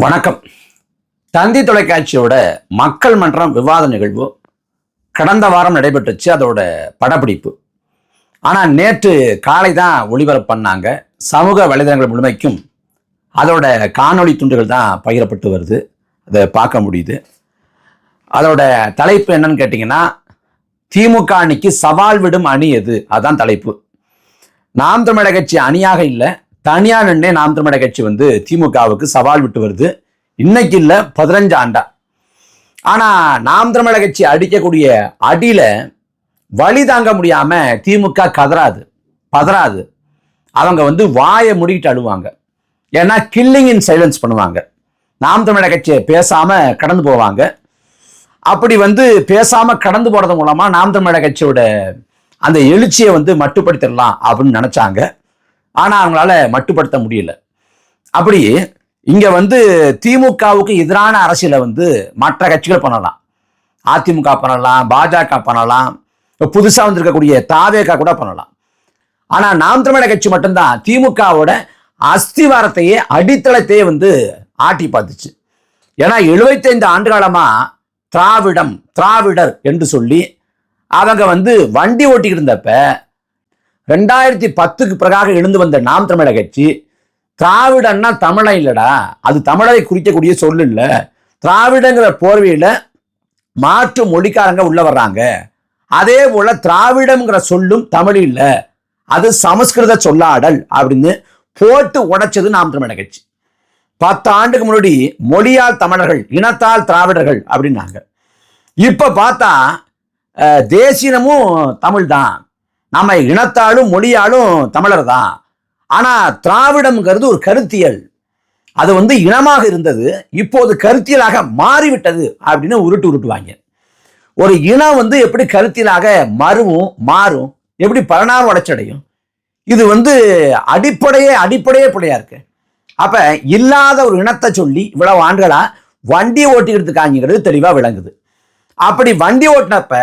வணக்கம். தந்தி தொலைக்காட்சியோட மக்கள் மன்றம் விவாத நிகழ்வு கடந்த வாரம் நடைபெற்றுச்சு அதோட படப்பிடிப்பு. ஆனால் நேற்று காலை தான் ஒளிபரப்பு பண்ணாங்க. சமூக வலைதளங்கள் முழுமைக்கும் அதோட காணொளி துண்டுகள் தான் பகிரப்பட்டு வருது. அதை பார்க்க முடியுது. அதோட தலைப்பு என்னன்னு கேட்டிங்கன்னா திமுக அணிக்கு சவால் விடும் அணி எது? அதான் தலைப்பு. நாம் தமிழக கட்சி அணியாக இல்லை தனியா நின்னே நாம் தமிழக கட்சி வந்து திமுகவுக்கு சவால் விட்டு வருது. இன்னைக்கு இல்லை பதினஞ்சு ஆண்டா. ஆனா நாம் தமிழக கட்சி அடிக்கக்கூடிய அடியில வழி தாங்க முடியாம திமுக கதறாது பதறாது. அவங்க வந்து வாயை முடிக்கிட்டு அழுவாங்க. ஏன்னா கில்லிங் இன் சைலன்ஸ் பண்ணுவாங்க. நாம் தமிழக கட்சியை பேசாம கடந்து போவாங்க. அப்படி வந்து பேசாம கடந்து போறது மூலமா நாம் தமிழக கட்சியோட அந்த எழுச்சியை வந்து மட்டுப்படுத்திடலாம் அப்படின்னு நினைச்சாங்க. ஆனால் அவங்களால மட்டுப்படுத்த முடியல. அப்படி இங்க வந்து திமுகவுக்கு எதிரான அரசியலை வந்து மற்ற கட்சிகள் பண்ணலாம். அதிமுக பண்ணலாம் பாஜக பண்ணலாம் புதுசாக வந்திருக்கக்கூடிய தாவேகா கூட பண்ணலாம். ஆனால் நாம் தமிழக கட்சி மட்டும்தான் திமுகவோட அஸ்திவாரத்தையே அடித்தளத்தையே வந்து ஆட்டி பார்த்துச்சு. ஏன்னா 75 ஆண்டு காலமாக திராவிடம் திராவிடர் என்று சொல்லி அவங்க வந்து வண்டி ஓட்டிக்கிட்டு இருந்தப்ப ரெண்டாயிரத்தி பத்துக்கு பிறகாக எழுந்து வந்த நாம் தமிழக கட்சி திராவிடன்னா தமிழன் இல்லடா அது தமிழரை குறிக்கக்கூடிய சொல் இல்லை. திராவிடங்கிற போர்வையில் மாற்று மொழிக்காரங்க உள்ள வர்றாங்க. அதே போல திராவிடம்ங்கிற சொல்லும் தமிழ் இல்லை. அது சமஸ்கிருத சொல்லாடல் அப்படின்னு போட்டு உடைச்சது நாம் தமிழக கட்சி. பத்து ஆண்டுக்கு முன்னாடி மொழியால் தமிழர்கள் இனத்தால் திராவிடர்கள் அப்படின்னாங்க. இப்போ பார்த்தா தேசியனமும் தேசியமும் தமிழ் தான் நம்ம இனத்தாலும் மொழியாலும் தமிழர் தான். ஆனால் திராவிடம்ங்கிறது ஒரு கருத்தியல். அது வந்து இனமாக இருந்தது இப்போது கருத்தியலாக மாறிவிட்டது அப்படின்னு உருட்டு உருட்டுவாங்க. ஒரு இனம் வந்து எப்படி கருத்தியலாக மறுவும் மாறும் எப்படி பலனாக வளர்ச்சியடையும் இது வந்து அடிப்படையே அடிப்படையே பிள்ளையா இருக்கு. அப்ப இல்லாத ஒரு இனத்தை சொல்லி இவ்வளவு ஆண்டுகளா வண்டி ஓட்டிக்கிட்டு இருக்காங்கிறது தெளிவா விளங்குது. அப்படி வண்டி ஓட்டினப்ப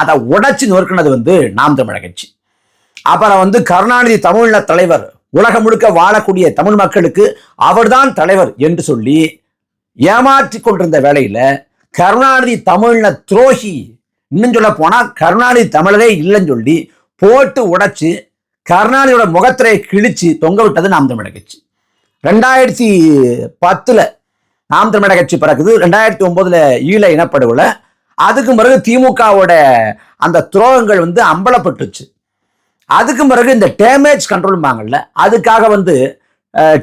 அதை உடைச்சு நொறுக்கினது வந்து நாம் தமிழக கட்சி. அப்புறம் வந்து கருணாநிதி தமிழ்ல தலைவர் உலகம் முழுக்க வாழக்கூடிய தமிழ் மக்களுக்கு அவர்தான் தலைவர் என்று சொல்லி ஏமாற்றி கொண்டிருந்த வேலையில கருணாநிதி தமிழ்ல துரோகி இன்னும் சொல்ல போனா கருணாநிதி தமிழரே இல்லைன்னு சொல்லி போட்டு உடைச்சு கருணாநிதியோட முகத்திரை கிழிச்சு தொங்க விட்டது நாம் தமிழக கட்சி. ரெண்டாயிரத்தி பத்துல நாம் தமிழக கட்சி பிறகுது ரெண்டாயிரத்தி ஒன்பதுல ஈழ இனப்படுகொலை அதுக்கு பிறகு திமுகவோட அந்த துரோகங்கள் வந்து அம்பலப்பட்டுச்சு. அதுக்கு பிறகு இந்த டேமேஜ் கண்ட்ரோல்பாங்கல்ல அதுக்காக வந்து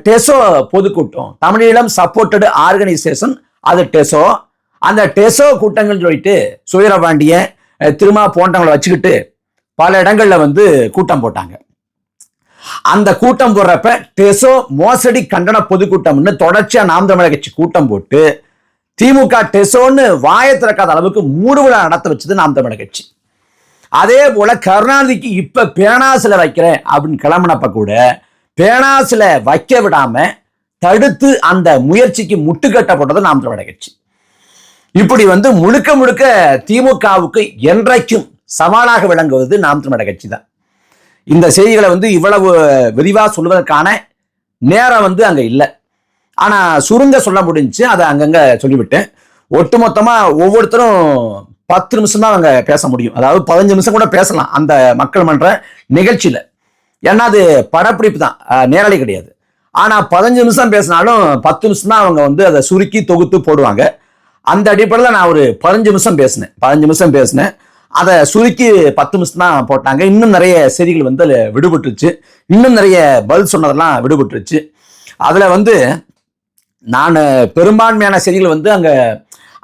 டெசோ பொதுக்கூட்டம் தமிழீழம் சப்போர்ட்டடு ஆர்கனைசேஷன் அது டெசோ. அந்த டெசோ கூட்டங்கள் சொல்லிட்டு சுயரபாண்டிய திருமா போன்றவங்களை வச்சுக்கிட்டு பல இடங்களில் வந்து கூட்டம் போட்டாங்க. அந்த கூட்டம் போடுறப்ப டெசோ மோசடி கண்டன பொதுக்கூட்டம்னு தொடர்ச்சியாக நாம் தமிழக கட்சி கூட்டம் போட்டு திமுக டெசோன்னு வாயை திறக்காத அளவுக்கு மூடு விழா நடத்த வச்சது நாம் தமிழக கட்சி. அதே போல கருணாநிதிக்கு இப்ப பேனாசில வைக்கிறேன் அப்படின்னு கிளம்பினப்ப கூட பேனாசில வைக்க விடாம தடுத்து அந்த முயற்சிக்கு முட்டுக்கட்டப்பட்டது நாம் தமிழக கட்சி. இப்படி வந்து முழுக்க முழுக்க திமுகவுக்கு என்றைக்கும் சவாலாக விளங்குவது நாம் தமிழக கட்சி தான். இந்த செய்திகளை வந்து இவ்வளவு விரிவாக சொல்வதற்கான நேரம் வந்து அங்கே இல்லை. ஆனா சுருங்க சொல்ல முடிஞ்சுச்சு. அதை அங்கங்க சொல்லிவிட்டேன். ஒட்டுமொத்தமா ஒவ்வொருத்தரும் பத்து நிமிஷம் தான் அவங்க பேச முடியும். அதாவது பதினஞ்சு நிமிஷம் கூட பேசலாம் அந்த மக்கள் மன்ற நிகழ்ச்சியில. ஏன்னா அது படப்பிடிப்பு தான். அஹ், நேரலை கிடையாது. ஆனா பதினஞ்சு நிமிஷம் பேசினாலும் பத்து நிமிஷம் தான் அவங்க வந்து அதை சுருக்கி தொகுத்து போடுவாங்க. அந்த அடிப்படையில் நான் ஒரு பதினஞ்சு நிமிஷம் பேசினேன். பதினஞ்சு நிமிஷம் பேசினேன். அதை சுருக்கி பத்து நிமிஷம் தான் போட்டாங்க. இன்னும் நிறைய செய்திகள் வந்து அதில் விடுபட்டுருச்சு. இன்னும் நிறைய பதில் சொன்னதெல்லாம் விடுபட்டுருச்சு. அதில் வந்து நான் பெரும்பான்மையான செய்திகள் வந்து அங்கே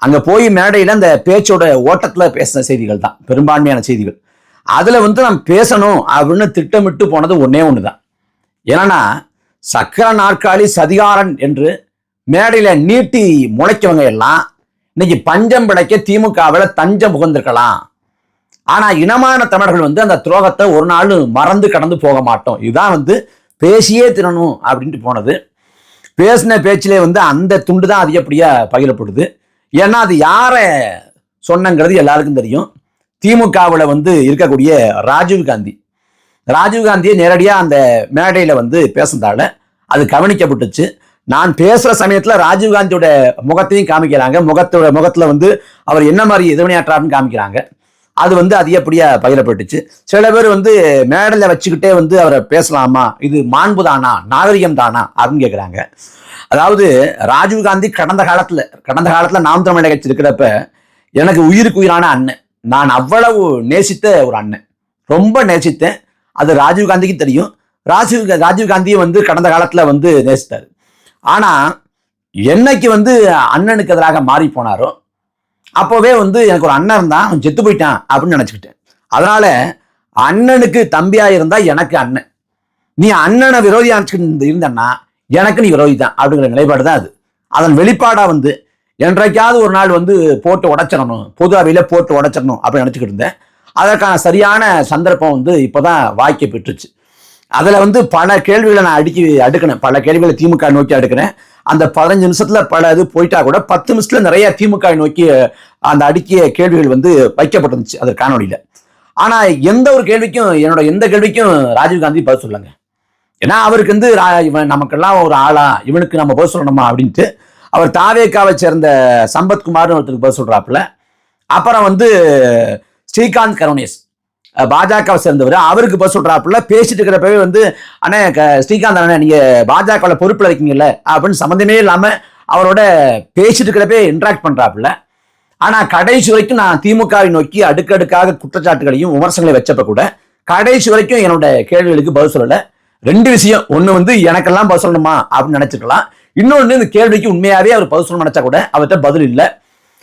அங்கே போய் மேடையில் அந்த பேச்சோட ஓட்டத்தில் பேசின செய்திகள் தான் பெரும்பான்மையான செய்திகள். அதில் வந்து நம்ம பேசணும் அப்படின்னு திட்டமிட்டு போனது ஒன்றே ஒன்று தான் ஏன்னா சக்கர நாற்காலி சதிகாரன் என்று மேடையில் நீட்டி முளைக்கவங்க எல்லாம் இன்னைக்கு பஞ்சம் பிழைக்க திமுகவில் தஞ்சம் புகுந்திருக்கலாம். ஆனால் இனமான தமிழர்கள் வந்து அந்த துரோகத்தை ஒரு நாள் மறந்து கடந்து போக மாட்டோம். இதுதான் வந்து பேசியே தினணும் அப்படின்ட்டு போனது. பேசின பேச்சிலே வந்து அந்த துண்டு தான் அதிகப்படியாக பகிரப்படுது? ஏன்னா அது யாரை சொன்னங்கிறது எல்லாருக்கும் தெரியும். திமுகவில் வந்து இருக்கக்கூடிய ராஜீவ் காந்தி. ராஜீவ் காந்தியை நேரடியாக அந்த மேடையில் வந்து பேசுனதால அது கவனிக்கப்பட்டுச்சு. நான் பேசுகிற சமயத்தில் ராஜீவ் ராஜீவ்காந்தியோட முகத்தையும் காமிக்கிறாங்க. முகத்தோட முகத்தில் வந்து அவர் என்ன மாதிரி எதிர்வினையாற்றாருன்னு காமிக்கிறாங்க. அது வந்து அதிகப்படியா பகிரப்பட்டுச்சு சில பேர் வந்து மேடலில் வச்சுக்கிட்டே வந்து அவரை பேசலாமா? இது மாண்பு தானா நாகரிகம் தானா அப்படின்னு கேட்குறாங்க அதாவது ராஜீவ்காந்தி கடந்த காலத்தில் கடந்த காலத்தில் நாம் தமிழ் கட்சி இருக்கிறப்ப எனக்கு உயிருக்கு உயிரான அண்ணன். நான் அவ்வளவு நேசித்த ஒரு அண்ணன். ரொம்ப நேசித்தேன். அது ராஜீவ்காந்திக்கு தெரியும். ராஜீவ் ராஜீவ்காந்தியும் வந்து கடந்த காலத்தில் வந்து நேசித்தார். ஆனால் என்னைக்கு வந்து அண்ணனுக்கு எதிராக மாறி போனாரோ அப்போவே வந்து எனக்கு ஒரு அண்ணன் இருந்தான். அவன் செத்து போயிட்டான் அப்படின்னு நினச்சிக்கிட்டேன். அதனால அண்ணனுக்கு தம்பியாக இருந்தால் எனக்கு அண்ணன். நீ அண்ணனை விரோதியாக நினச்சிக்கிட்டு இருந்தன்னா எனக்கு நீ விரோதி தான் அப்படிங்கிற நிலைப்பாடு தான் அது. அதன் வெளிப்பாடாக வந்து என்றைக்காவது ஒரு நாள் வந்து போட்டு உடைச்சிடணும். பொது அவையில் போட்டு உடச்சிடணும் அப்படின்னு நினச்சிக்கிட்டு இருந்தேன். அதற்கான சரியான சந்தர்ப்பம் வந்து இப்போதான் வாய்க்க பெற்றுச்சு அதில் வந்து பல கேள்விகளை நான் அடுக்கி அடுக்கினேன் பல கேள்விகளை திமுக நோக்கி அடுக்கிறேன். அந்த பதினஞ்சு நிமிஷத்துல பல இது போயிட்டா கூட பத்து நிமிஷத்துல நிறைய திமுக நோக்கி அந்த அடுக்கிய கேள்விகள் வந்து வைக்கப்பட்டிருந்துச்சு அது காணொலியில ஆனா எந்த ஒரு கேள்விக்கும் என்னோட எந்த கேள்விக்கும் ராஜீவ்காந்தி பதில் சொல்லுங்க ஏன்னா அவருக்கு வந்து ரா- இவன் நமக்கெல்லாம் ஒரு ஆளா இவனுக்கு நம்ம பதில் சொல்லணுமா அப்படின்ட்டு அவர் தாவேக்காவை சேர்ந்த சம்பத்குமார்னு ஒருத்தருக்கு பதில் சொல்றாப்புல. அப்புறம் வந்து ஸ்ரீகாந்த் கருணேஷ். பாஜகவை சேர்ந்தவர். அவருக்கு பதில் சொல்றாப்புல பேசிட்டு இருக்கிறப்பவே வந்து அண்ணே க- ஸ்ரீகாந்த் அண்ணே நீங்க பாஜகவில் பொறுப்பில் இருக்கீங்கல்ல அப்படின்னு சம்மந்தமே இல்லாம அவரோட பேசிட்டு இருக்கிறப்பே இன்ட்ராக்ட் பண்றாப்புல. ஆனா கடைசி வரைக்கும் நான் திமுகவை நோக்கி அடுக்கடுக்காக குற்றச்சாட்டுகளையும் விமர்சனங்களையும் வச்சப்ப கூட கடைசி வரைக்கும் என்னோட கேள்விகளுக்கு பதில் சொல்லலை. ரெண்டு விஷயம். ஒன்று வந்து எனக்கெல்லாம் பதில் சொல்லணுமா? அப்படின்னு நினைச்சுக்கலாம் இன்னொன்று இந்த கேள்விக்கு உண்மையாகவே அவர் பதில் சொல்லணும்னு நினச்சா கூட அவர்கிட்ட பதில் இல்லை.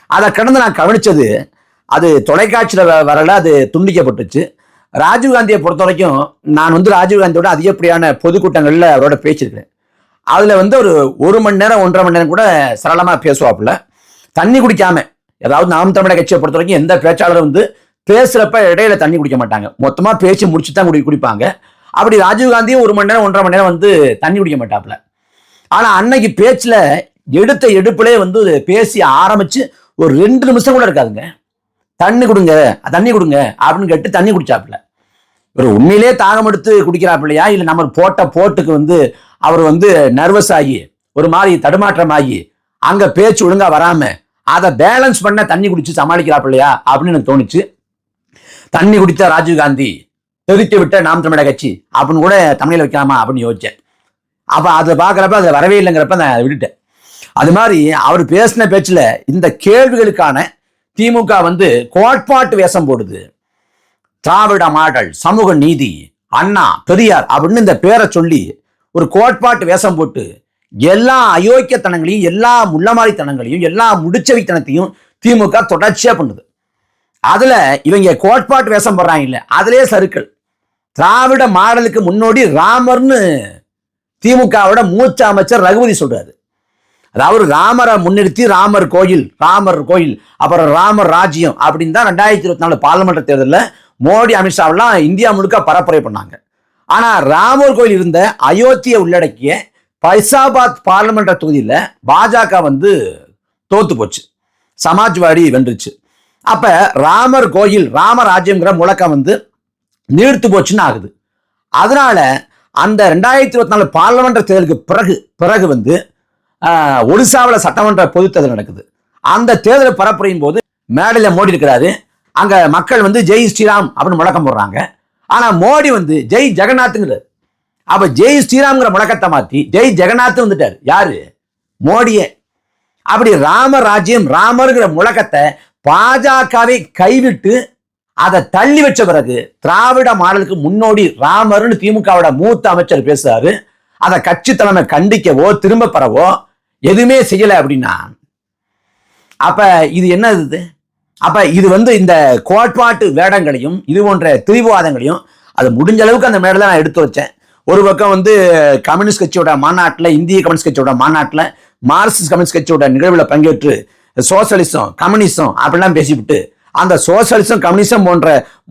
அதை கடந்து நான் கவனித்தது அது தொலைக்காட்சியில் வ- வரல அது துண்டிக்கப்பட்டுச்சு. ராஜீவ்காந்தியை பொறுத்த வரைக்கும் நான் வந்து ராஜீவ்காந்தியோட அதிகப்படியான பொதுக்கூட்டங்களில் அவரோட பேசியிருக்கிறேன். அதில் வந்து ஒரு ஒரு மணி நேரம் ஒன்றரை மணி நேரம் கூட சரளமாக பேசுவாப்புல. தண்ணி குடிக்காம ஏதாவது நாம் தமிழக கட்சியை பொறுத்த வரைக்கும் எந்த பேச்சாளரும் வந்து பேசுகிறப்ப இடையில தண்ணி குடிக்க மாட்டாங்க. மொத்தமாக பேசி முடிச்சு தான் குடி குடிப்பாங்க. அப்படி ராஜீவ்காந்தியும் ஒரு மணி நேரம் ஒன்றரை மணி நேரம் வந்து தண்ணி குடிக்க மாட்டாப்புல. ஆனால் அன்னைக்கு பேச்சில் எடுத்த எடுப்பிலே வந்து பேசி ஆரம்பித்து ஒரு ரெண்டு நிமிஷம் கூட இருக்காதுங்க. தண்ணி கொடுங்க தண்ணி கொடுங்க அப்படின்னு கேட்டு தண்ணி குடிச்சாப்புல. இவர் உண்மையிலே தாகம் எடுத்து குடிக்கிறாப்பில்லையா இல்லை நம்ம போட்ட போட்டுக்கு வந்து அவர் வந்து நர்வஸ் ஆகி ஒரு மாதிரி தடுமாற்றமாகி அங்கே பேச்சு ஒழுங்காக வராமல் அதை பேலன்ஸ் பண்ண தண்ணி குடிச்சு சமாளிக்கிறாப்பில்லையா அப்படின்னு எனக்கு தோணுச்சு. தண்ணி குடித்த ராஜீவ்காந்தி தெரிக்க விட்ட நாம் தமிழக கட்சி அப்படின்னு கூட தமிழில் வைக்கலாமா? அப்படின்னு யோசித்தேன் அப்போ அதை பார்க்குறப்ப அதை வரவே இல்லைங்கிறப்ப நான் விட்டுட்டேன். அது மாதிரி அவர் பேசின பேச்சில் இந்த கேள்விகளுக்கான திமுக வந்து கோட்பாட்டு வேஷம் போடுது. திராவிட மாடல் சமூக நீதி அண்ணா பெரியார் அப்படின்னு இந்த பேரை சொல்லி ஒரு கோட்பாட்டு வேஷம் போட்டு எல்லா அயோக்கியத்தனங்களையும் எல்லா முள்ளமாரித்தனங்களையும் எல்லா முடிச்சவித்தனத்தையும் திமுக தொடர்ச்சியாக பண்ணுது. அதில் இவங்க கோட்பாட்டு வேஷம் போடுறாங்க இல்லை அதிலே சருக்கள் திராவிட மாடலுக்கு முன்னோடி ராமர்னு திமுகவோட மூச்ச அமைச்சர் ரகுபதி சொல்றாரு. அதாவது ராமரை முன்னிறுத்தி ராமர் கோயில் ராமர் கோயில் அப்புறம் ராமர் ராஜ்யம் அப்படின்னு தான் ரெண்டாயிரத்தி இருபத்தி நாலு பாராளுமன்ற தேர்தலில் மோடி அமித்ஷாவெல்லாம் இந்தியா முழுக்க பரப்புரை பண்ணாங்க. ஆனால் ராமர் கோயில் இருந்த அயோத்தியை உள்ளடக்கிய பைசாபாத் பாராளுமன்ற தொகுதியில் பாஜக வந்து தோத்து போச்சு. சமாஜ்வாடி வென்றுச்சு. அப்போ ராமர் கோயில் ராமராஜ்யங்கிற முழக்கம் வந்து நீர்த்து போச்சுன்னு ஆகுது. அதனால அந்த ரெண்டாயிரத்தி இருபத்தி நாலு பாராளுமன்ற தேர்தலுக்கு பிறகு பிறகு வந்து ஒடிசாவில் சட்டமன்ற பொது தேர்தல் நடக்குது. அந்த தேர்தல் பரப்புரையின் போது மேடையில் மோடி இருக்கிறாரு. அங்கே மக்கள் வந்து ஜெய் ஸ்ரீராம் அப்படின்னு முழக்கம் போடுறாங்க. ஆனால் மோடி வந்து ஜெய் ஜெகநாத்ங்கிறார். அப்போ ஜெய் ஸ்ரீராம்ங்கிற முழக்கத்தை மாற்றி ஜெய் ஜெகநாத் வந்துட்டார். யாரு? மோடியே. அப்படி ராமராஜ்யம் ராமருங்கிற முழக்கத்தை பாஜகவை கைவிட்டு அதை தள்ளி வச்ச பிறகு திராவிட மாடலுக்கு முன்னோடி ராமர்னு திமுகவோட மூத்த அமைச்சர் பேசுறாரு. அதை கட்சி தலைமை கண்டிக்கவோ திரும்ப பெறவோ எதுவுமே செய்யலை அப்படின்னா அப்ப இது என்ன இது? அப்ப இது வந்து இந்த கோட்பாட்டு வேடங்களையும் இது போன்ற திரிவாதங்களையும் அது முடிஞ்ச அளவுக்கு அந்த மேடையில் நான் எடுத்து வச்சேன். ஒரு பக்கம் வந்து கம்யூனிஸ்ட் கட்சியோட மாநாட்டில் இந்திய கம்யூனிஸ்ட் கட்சியோட மாநாட்டில் மார்க்சிஸ்ட் கம்யூனிஸ்ட் கட்சியோட நிகழ்வில் பங்கேற்று சோசலிசம் கம்யூனிசம் அப்படிலாம் பேசிவிட்டு அந்த சோசலிசம் கம்யூனிசம் போன்ற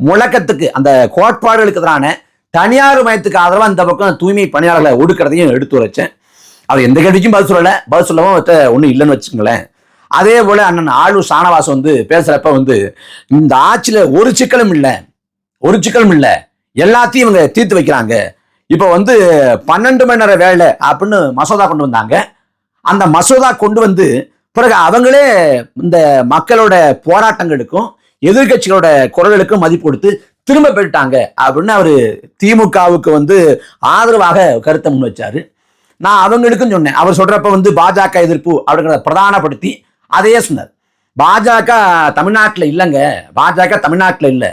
முழக்கத்துக்கு அந்த கோட்பாடுகளுக்கு எதிரான தனியார் மயத்துக்கு ஆதரவாக இந்த பக்கம் தூய்மை பணியாளர்களை ஒடுக்கிறதையும் எடுத்து வச்சேன். அவர் எந்த கேள்விக்கும் பதில் சொல்லலை. பதில் சொல்லவும் ஒன்றும் இல்லைன்னு வச்சுக்கோங்களேன். அதே போல் அண்ணன் ஆளூர் சானவாஸ் வந்து பேசுகிறப்ப வந்து இந்த ஆட்சியில் ஒரு சிக்கலும் இல்லை. ஒரு சிக்கலும் இல்லை. எல்லாத்தையும் இவங்க தீர்த்து வைக்கிறாங்க. இப்போ வந்து பன்னெண்டு மணி நேரம் வேலை அப்படின்னு மசோதா கொண்டு வந்தாங்க. அந்த மசோதா கொண்டு வந்து பிறகு அவங்களே இந்த மக்களோட போராட்டங்களுக்கும் எதிர்கட்சிகளோட குரல்களுக்கும் மதிப்பு கொடுத்து திரும்ப போயிட்டாங்க அப்படின்னு அவர் திமுகவுக்கு வந்து ஆதரவாக கருத்தை முன் வச்சாரு நான் அவங்களுக்கும் சொன்னேன். அவர் சொல்றப்ப வந்து பாஜக எதிர்ப்பு அப்படிங்கிறத பிரதானப்படுத்தி அதையே சொன்னார். பாஜக தமிழ்நாட்டில் இல்லைங்க. பாஜக தமிழ்நாட்டில் இல்லை.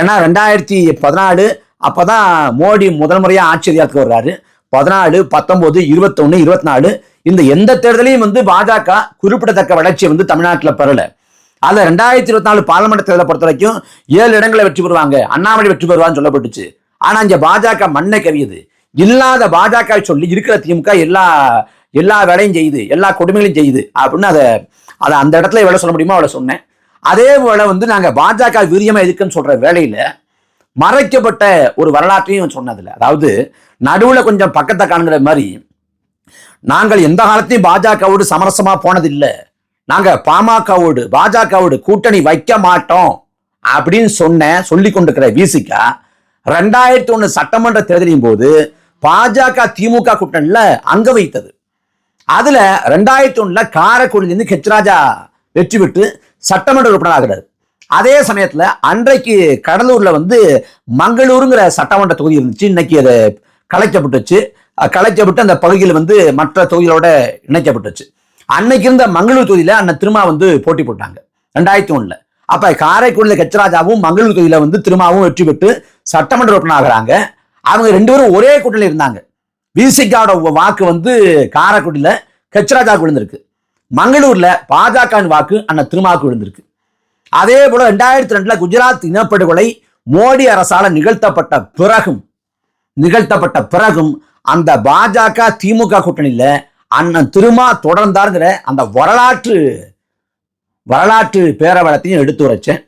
ஏன்னா ரெண்டாயிரத்தி பதினாலு அப்போ தான் மோடி முதல் முறையாக ஆட்சி அதிகாரத்துக்கு வர்றாரு. பதினாலு பத்தொம்போது இருபத்தொன்னு இருபத்தி நாலு இந்த எந்த தேர்தலையும் வந்து பாஜக குறிப்பிடத்தக்க வளர்ச்சியை வந்து தமிழ்நாட்டில் பெறலை. அதில் ரெண்டாயிரத்தி இருபத்தி நாலு பாராளுமன்ற தேர்தலை பொறுத்த வரைக்கும் ஏழு இடங்களை வெற்றி பெறுவாங்க. அண்ணாமலை வெற்றி பெறுவான்னு சொல்லப்பட்டுச்சு. ஆனால் இங்கே பாஜக மண்ணை கவியுது. இல்லாத பாஜக சொல்லி இருக்கிற திமுக எல்லா எல்லா வேலையும் செய்யுது எல்லா கொடுமைகளையும் செய்யுது. அப்படின்னு அதை அதை அந்த இடத்துல எவ்வளோ சொல்ல முடியுமோ அவ்வளோ சொன்னேன். அதே போல வந்து நாங்கள் பாஜக வீரியமாக இருக்குன்னு சொல்கிற வேலையில் மறைக்கப்பட்ட ஒரு வரலாற்றையும் சொன்னதில்ல. அதாவது நடுவில் கொஞ்சம் பக்கத்தை காணுங்கிற மாதிரி நாங்கள் எந்த காலத்தையும் பாஜகவோடு சமரசமாக போனதில்லை. நாங்கள் பாமகவோடு பாஜகவோடு கூட்டணி வைக்க மாட்டோம் அப்படின்னு சொன்ன சொல்லி கொண்டிருக்கிற விசிகா ரெண்டாயிரத்தி ஒன்று சட்டமன்ற தேர்தலின் போது பாஜக திமுக கூட்டணியில் அங்க வைத்தது. அதில் ரெண்டாயிரத்தி ஒன்றில் காரைக்குடியிலிருந்து ஹெச்ராஜா வெற்றி பெற்று சட்டமன்ற உறுப்பினர் ஆகிறார் அதே சமயத்தில் அன்றைக்கு கடலூரில் வந்து மங்களூருங்கிற சட்டமன்ற தொகுதி இருந்துச்சு. இன்னைக்கு அது கலைக்கப்பட்டுச்சு. கலைக்கப்பட்டு அந்த பகுதியில் வந்து மற்ற தொகுதிகளோட இணைக்கப்பட்டுச்சு. அன்னைக்கு இருந்த மங்களூர் தொகுதியில் அண்ணன் திருமா வந்து போட்டி போட்டாங்க ரெண்டாயிரத்தி ஒன்றில் அப்போ காரைக்குடியில் கச்சராஜாவும் மங்களூர் தொகுதியில் வந்து திருமாவும் வெற்றி பெற்று சட்டமன்ற உறுப்பினர் ஆகிறாங்க. அவங்க ரெண்டு பேரும் ஒரே கூட்டணியில் இருந்தாங்க. விசிகாவோட வாக்கு வந்து காரக்குடியில் கச்சராஜாவுக்கு விழுந்திருக்கு. மங்களூர்ல பாஜக வாக்கு அண்ணன் திருமாவுக்கு விழுந்திருக்கு. அதே போல ரெண்டாயிரத்தி ரெண்டுல குஜராத் இனப்படுகொலை மோடி அரசால நிகழ்த்தப்பட்ட பிறகும் நிகழ்த்தப்பட்ட பிறகும் அந்த பாஜக திமுக கூட்டணியில் அண்ணன் திருமா தொடர்ந்தாருங்கிற அந்த வரலாற்று வரலாற்று பேரவளத்தையும் எடுத்து உரைச்சேன்.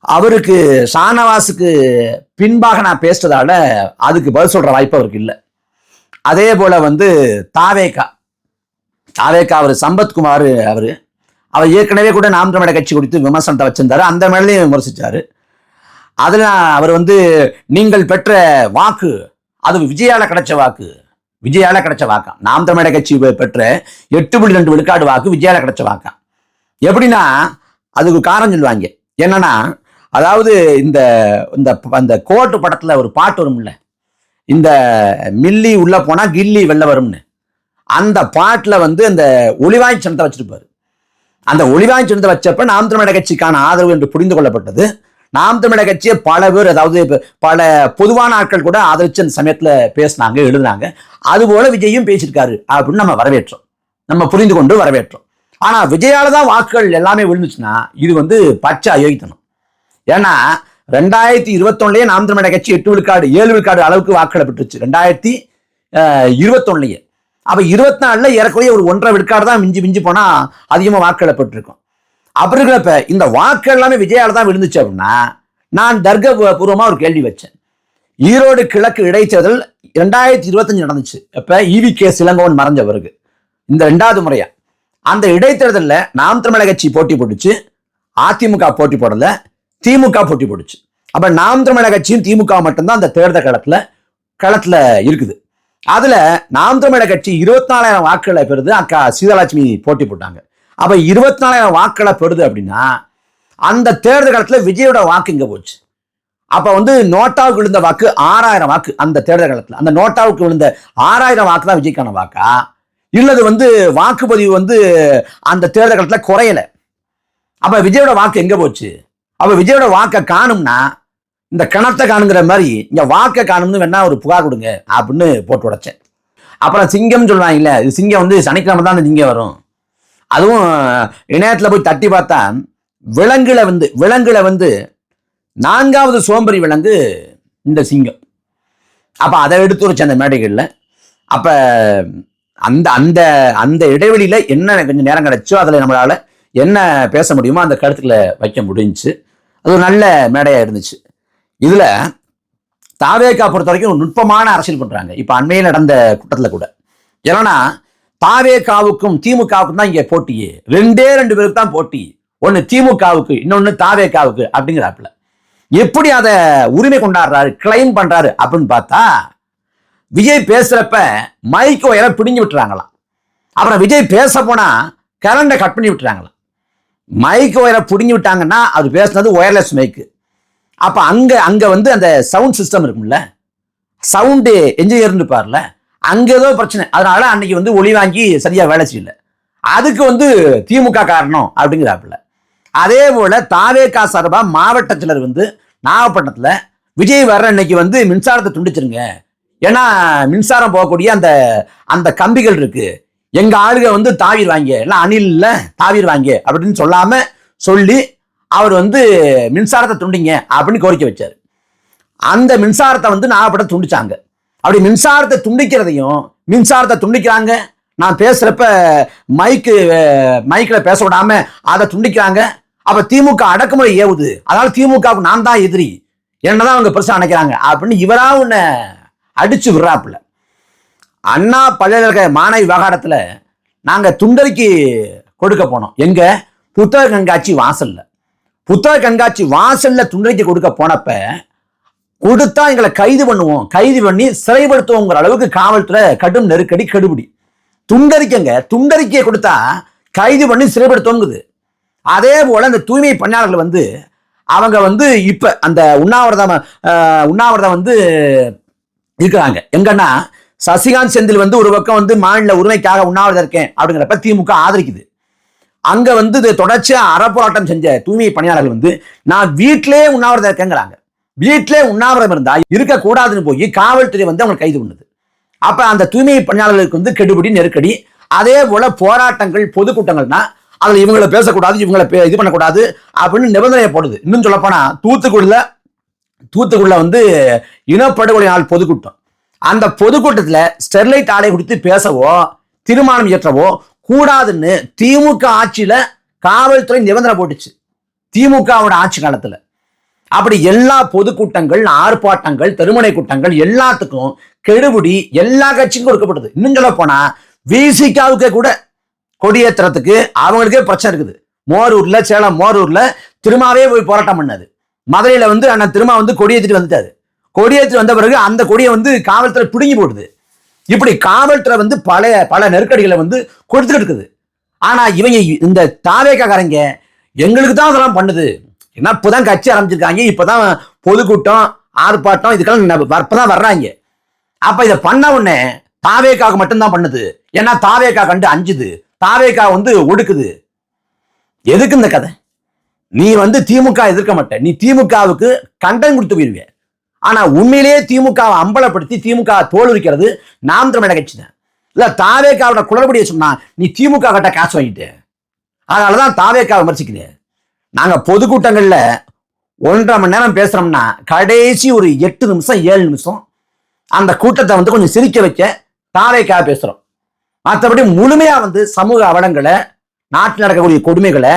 அவருக்கு ஷானவாஸுக்கு பின்பாக நான் பேசுறதால அதுக்கு பதில் சொல்ற வாய்ப்பு அவருக்கு இல்லை. அதே போல வந்து தாவேகா. தாவேகா அவர் சம்பத்குமார் அவர். அவர் ஏற்கனவே கூட நாம் தமிழக கட்சி குறித்து விமர்சனத்தை வச்சிருந்தாரு. அந்த மேலேயும் விமர்சித்தார் அதில் அவர் வந்து நீங்கள் பெற்ற வாக்கு அது விஜயால கிடைச்ச வாக்கு விஜயால கிடைச்ச வாக்கா? நாம் தமிழக கட்சி பெற்ற எட்டு புள்ளி ரெண்டு விழுக்காடு வாக்கு விஜயால கிடைச்ச வாக்கா? எப்படின்னா அதுக்கு காரணம் சொல்லுவாங்க. என்னன்னா அதாவது இந்த இந்த அந்த கோட்டு படத்துல ஒரு பாட்டு வரும்ல. இந்த மில்லி உள்ள போனா கில்லி வெளில வரும்னு. அந்த பாட்டுல வந்து அந்த ஒளிவாய் சின்னத்தை வச்சிருப்பாரு. அந்த ஒளிவாய் சின்னத்தை வச்சப்ப நாம் தமிழக கட்சிக்கான ஆதரவு என்று புரிந்து கொள்ளப்பட்டது. நாம் தமிழக கட்சியை பல பேர் அதாவது பல பொதுவான ஆட்கள் கூட ஆதரிச்சு அந்த சமயத்துல பேசினாங்க எழுதுனாங்க. அதுபோல விஜயும் பேசியிருக்காரு அப்படின்னு நம்ம வரவேற்றோம். நம்ம புரிந்து கொண்டு வரவேற்றோம். ஆனா விஜயால தான் வாக்குகள் எல்லாமே விழுந்துச்சுன்னா இது வந்து பச்சை அயோகித்தனம் ஏன்னா ரெண்டாயிரத்தி இருபத்தொன்னுலயே நாம் தமிழர் கட்சி எட்டு விழுக்காடு ஏழு விழுக்காடு அளவுக்கு வாக்குகளை பெற்றுச்சு ரெண்டாயிரத்தி இருபத்தொன்னுலயே. அப்போ இருபத்தி நாலில் ஏறக்குறைய ஒரு ஒன்றரை விழுக்காடு தான் மிஞ்சி மிஞ்சி போனால் அதிகமாக வாக்குகளை பெற்றிருக்கும் அப்படி இருக்கிறப்ப இந்த வாக்கு எல்லாமே விஜயால தான் விழுந்துச்சு அப்படின்னா நான் தர்க்க பூர்வமாக ஒரு கேள்வி வச்சேன். ஈரோடு கிழக்கு இடைத்தேர்தல் ரெண்டாயிரத்தி இருபத்தஞ்சு நடந்துச்சு. இப்போ இவி கே சிலங்கோவன் மறைஞ்ச பிறகு இந்த ரெண்டாவது முறையா. அந்த இடைத்தேர்தலில் நாம் தமிழக கட்சி போட்டி போட்டுச்சு அதிமுக போட்டி போடலை திமுக போட்டி போட்டுச்சு அப்போ நாம் தமிழக கட்சியும் திமுக மட்டும்தான் அந்த தேர்தல் களத்தில் களத்தில் இருக்குது. அதில் நாம் தமிழக கட்சி இருபத்தி நாலாயிரம் வாக்குகளை பெறுது அக்கா சீதாலட்சுமி போட்டி போட்டாங்க. அப்போ இருபத்தி நாலாயிரம் வாக்குகளை பெறுது அப்படின்னா அந்த தேர்தல் களத்தில் விஜயோட வாக்கு இங்கே போச்சு. அப்போ வந்து நோட்டாவுக்கு விழுந்த வாக்கு ஆறாயிரம் வாக்கு அந்த தேர்தல் களத்தில். அந்த நோட்டாவுக்கு விழுந்த ஆறாயிரம் வாக்கு தான் விஜய்க்கான வாக்கா? இல்லது வந்து வாக்குப்பதிவு வந்து அந்த தேர்தல் களத்தில் குறையலை. அப்போ விஜயோட வாக்கு எங்கே போச்சு? அப்ப விஜயோட வாக்கை காணும்னா இந்த கணத்தை காணுங்கிற மாதிரி இங்க வாக்கை காணும்னு வேணா ஒரு புகார் கொடுங்க அப்படின்னு போட்டு உடைச்சேன். அப்புறம் சிங்கம்னு சொல்லுவாங்கல்ல இது சிங்கம் வந்து சனிக்கிழமை தான் அந்த சிங்கம் வரும். அதுவும் இணையத்தில் போய் தட்டி பார்த்தா விலங்குல வந்து விலங்குல வந்து நான்காவது சோம்பரி விலங்கு இந்த சிங்கம். அப்போ அதை எடுத்து வச்ச அந்த மேடைகளில். அப்போ அந்த அந்த அந்த இடைவெளியில் என்ன கொஞ்சம் நேரம் கிடைச்சோ அதில் நம்மளால் என்ன பேச முடியுமோ அந்த கருத்துக்களை வைக்க முடிஞ்சிச்சு. அது ஒரு நல்ல மேடையாக இருந்துச்சு. இதில் தாவேக்கா பொறுத்த வரைக்கும் ஒரு நுட்பமான அரசியல் பண்ணுறாங்க இப்போ அண்மையில் நடந்த கூட்டத்தில் கூட. ஏன்னா தாவேக்காவுக்கும் திமுகவுக்கும் தான் இங்கே போட்டி ரெண்டே ரெண்டு பேருக்கு தான் போட்டி. ஒன்னு திமுகவுக்கு இன்னொன்னு தாவேக்காவுக்கு அப்படிங்கிறாப்புல. எப்படி அதை உரிமை கொண்டாடுறாரு கிளைம் பண்றாரு அப்படின்னு பார்த்தா விஜய் பேசுறப்ப மைக் உயர பிடுங்கி விட்டுறாங்களாம். அப்புறம் விஜய் பேச போனால் கரண்டை கட் பண்ணி விட்டுறாங்களாம். மைக் ஒயரை பிடுங்கி விட்டாங்கன்னா அது பேசுனது ஒயர்லெஸ் மைக்கு அப்போ அங்கே அங்கே வந்து அந்த சவுண்ட் சிஸ்டம் இருக்கும்ல? சவுண்டு என்ஜினியர் இருப்பார்ல அங்கே ஏதோ பிரச்சனை. அதனால அன்னைக்கு வந்து ஒளி வாங்கி சரியாக வேலை செய்யல. அதுக்கு வந்து திமுக காரணம் அப்படிங்கிறாப்புல. அதே போல் தாவேகா சார்பாக மாவட்டத்தில் வந்து நாகப்பட்டினத்தில் விஜய் வர்ற அன்னைக்கு வந்து மின்சாரத்தை துண்டிச்சிருங்க. ஏன்னா மின்சாரம் போகக்கூடிய அந்த அந்த கம்பிகள் இருக்குது எங்க ஆளுக வந்து தாவீர் வாங்க எல்லாம் அணில்ல தாவீர் வாங்க அப்படின்னு சொல்லாம சொல்லி அவர் வந்து மின்சாரத்தை துண்டிங்க அப்படின்னு கோரிக்கை வச்சார். அந்த மின்சாரத்தை வந்து நாகப்பட்டினம் துண்டிச்சாங்க. அப்படி மின்சாரத்தை துண்டிக்கிறதையும் மின்சாரத்தை துண்டிக்கிறாங்க. நான் பேசுறப்ப மைக்கு மைக்கில் பேச விடாம அதை துண்டிக்கிறாங்க. அப்ப திமுக அடக்குமுறை ஏவுது. அதனால திமுகவுக்கு நான் தான் எதிரி. என்னதான் அவங்க பெருசா நினைக்கிறாங்க. அப்படின்னு இவரா உன்னை அடிச்சு விடுறாப்புல. அண்ணா பல்கலைக்கழக மாணவி விவகாரத்தில் நாங்கள் துண்டறிக்கை கொடுக்க போனோம். எங்கே? புத்தக கண்காட்சி வாசலில். புத்தக கண்காட்சி வாசலில் துண்டறிக்கை கொடுக்க போனப்ப கொடுத்தா எங்களை கைது பண்ணுவோம். கைது பண்ணி சிறைப்படுத்துவோங்கிற அளவுக்கு காவல்துறை கடும் நெருக்கடி கெடுபிடி. துண்டறிக்கைங்க துண்டறிக்கையை கொடுத்தா கைது பண்ணி சிறைப்படுத்துவோங்குது. அதே போல் அந்த தூய்மை பணியாளர்கள் வந்து அவங்க வந்து இப்போ அந்த உண்ணாவிரதம் உண்ணாவிரதம் வந்து இருக்கிறாங்க. எங்கன்னா சசிகாந்த் செந்தில் வந்து ஒரு பக்கம் வந்து மாநில உரிமைக்காக உண்ணாவிரதம் இருக்கேன் அப்படிங்கிறப்ப திமுக ஆதரிக்குது. அங்க வந்து இது தொடர்ச்சியா அறப்போராட்டம் செஞ்ச தூய்மை பணியாளர்கள் வந்து நான் வீட்டிலே உண்ணாவிரதம் இருக்கேங்கிறாங்க. வீட்டிலே உண்ணாவிரதம் இருந்தா இருக்கக்கூடாதுன்னு போய் காவல்துறை வந்து அவங்க கைது பண்ணுது. அப்ப அந்த தூய்மை பணியாளர்களுக்கு வந்து கெடுபடி நெருக்கடி அதே போல போராட்டங்கள் பொதுக்கூட்டங்கள்னா அதில் இவங்களை பேசக்கூடாது இவங்களை பே- இது பண்ணக்கூடாது அப்படின்னு நிபந்தனையை போடுது. இன்னும் சொல்லப்போனா தூத்துக்குடியில் தூத்துக்குடியில் வந்து இனப்படுகொலை நாள் பொதுக்கூட்டம். அந்த பொதுக்கூட்டத்தில் ஸ்டெர்லைட் ஆலை குறித்து பேசவோ தீர்மானம் இயற்றவோ கூடாதுன்னு திமுக ஆட்சியில் காவல்துறை நிபந்தனை போட்டுச்சு. திமுகவோட ஆட்சி காலத்தில். அப்படி எல்லா பொதுக்கூட்டங்கள் ஆர்ப்பாட்டங்கள் தெருமுனை கூட்டங்கள் எல்லாத்துக்கும் கெடுபிடி எல்லா கட்சிக்கும் கொடுக்கப்படுது. இன்னும் சொல்ல போனா விசிகாவுக்கே கூட கொடியேற்றத்துக்கு அவங்களுக்கே பிரச்சனை இருக்குது. மோரூர்ல சேலம் மோரூர்ல திருமாவே போய் போராட்டம் பண்ணாது மதுரையில வந்து அண்ணன் திருமா வந்து கொடியேற்றிட்டு வந்துட்டாரு. கொடியேற்றிட்டு வந்த பிறகு அந்த கொடியை வந்து காவல்துறை பிடுங்கி போடுது. இப்படி காவல்துறை வந்து பல பல நெருக்கடிகளை வந்து கொடுத்துட்டு இருக்குது. ஆனால் இவங்க இந்த தாவேக்காரங்க எங்களுக்கு தான் அதெல்லாம் பண்ணுது. ஏன்னா இப்பதான் கட்சி ஆரம்பிச்சிருக்காங்க. இப்பதான் பொதுக்கூட்டம் ஆர்ப்பாட்டம் இதுக்கெல்லாம் இப்போ தான் வர்றாங்க. அப்போ இதை பண்ண உடனே தாவேக்காக மட்டும்தான் பண்ணுது. ஏன்னா தாவேக்கா கண்டு அஞ்சுது. தாவேக்கா வந்து ஒடுக்குது. எதுக்கு இந்த கதை? நீ வந்து திமுக எதிர்க்க மாட்டேன் நீ திமுகவுக்கு கண்டன் கொடுத்து போயிடுவேன் ஆனா உண்மையிலேயே திமுகவை அம்பலப்படுத்தி திமுக தோல்விக்கிறது நாம் தமிழக கட்சி தான் இல்ல தாவேக்காவோட குளறுபடியை சொன்னா நீ திமுக கிட்ட காசு வாங்கிட்டு. அதனாலதான் தாவேக்காவை விமர்சிக்கிறேன் நாங்க பொதுக்கூட்டங்கள்ல ஒன்றரை மணி நேரம் பேசுறோம்னா கடைசி ஒரு எட்டு நிமிஷம் ஏழு நிமிஷம் அந்த கூட்டத்தை வந்து கொஞ்சம் சிரிக்க வைக்க தாவேக்காக பேசுறோம். மற்றபடி முழுமையா வந்து சமூக அவலங்களை நாட்டில் நடக்கக்கூடிய கொடுமைகளை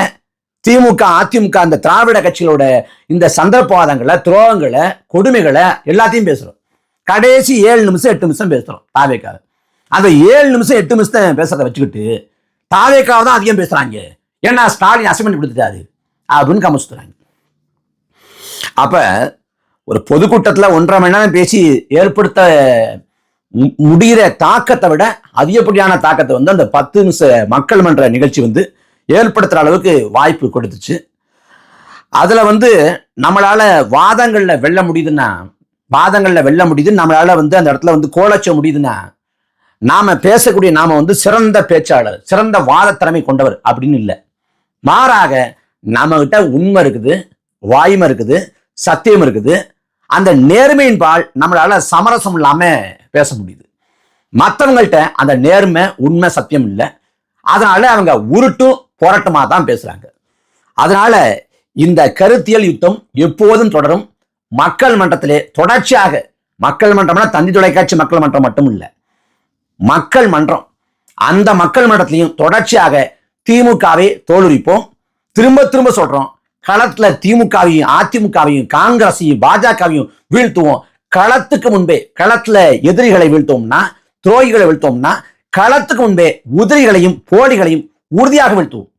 திமுக அதிமுக அந்த திராவிட கட்சிகளோட இந்த சந்தர்ப்பவாதங்களை துரோகங்களை கொடுமைகளை எல்லாத்தையும் பேசுறோம். கடைசி ஏழு நிமிஷம் எட்டு நிமிஷம் பேசுறோம் தாவேக்காவை. அந்த ஏழு நிமிஷம் எட்டு நிமிஷத்தை பேசுறதை வச்சுக்கிட்டு தாவேக்காவை தான் அதிகம் பேசுறாங்க. ஏன்னா ஸ்டாலின் அசைன்மெண்ட் கொடுத்துட்டாரு அப்படின்னு கமிச்சுறாங்க அப்ப ஒரு பொதுக்கூட்டத்தில் ஒன்றரை மணி நேரம் பேசி ஏற்படுத்த மு- முடிகிற தாக்கத்தை விட அதிகப்படியான தாக்கத்தை வந்து அந்த பத்து நிமிஷ மக்கள் மன்ற நிகழ்ச்சி வந்து ஏற்படுத்துகிற அளவுக்கு வாய்ப்பு கொடுத்துச்சு. அதில் வந்து நம்மளால் வாதங்களில் வெல்ல முடியுதுன்னா வாதங்களில் வெல்ல முடியுது நம்மளால் வந்து அந்த இடத்துல வந்து கோலச்ச முடியுதுன்னா நாம் பேசக்கூடிய நாம் வந்து சிறந்த பேச்சாளர் சிறந்த வாதத்திறமை கொண்டவர் அப்படின்னு இல்லை. மாறாக நம்மகிட்ட உண்மை இருக்குது வாய்மை இருக்குது சத்தியம் இருக்குது. அந்த நேர்மையின் பால் நம்மளால் சமரசம் இல்லாமல் பேச முடியுது. மற்றவங்கள்ட்ட அந்த நேர்மை உண்மை சத்தியம் இல்லை. அதனால அவங்க உருட்டும் போராட்டமாக தான் பேசுறாங்க. அதனால இந்த கருத்தியல் யுத்தம் எப்போதும் தொடரும். மக்கள் மன்றத்திலே தொடர்ச்சியாக மக்கள் மன்றம்னா தந்தி தொலைக்காட்சி மக்கள் மன்றம் மட்டும் இல்லை. மக்கள் மன்றம் அந்த மக்கள் மன்றத்திலையும் தொடர்ச்சியாக திமுகவை தோலுரிப்போம். திரும்ப திரும்ப சொல்றோம் களத்துல திமுகவையும் அதிமுகவையும் காங்கிரஸையும் பாஜகவையும் வீழ்த்துவோம். களத்துக்கு முன்பே களத்துல எதிரிகளை வீழ்த்தோம்னா துரோகிகளை வீழ்த்தோம்னா களத்துக்கு முன்பே உதிரிகளையும் போலிகளையும் உறுதியாக வீழ்த்துவோம்.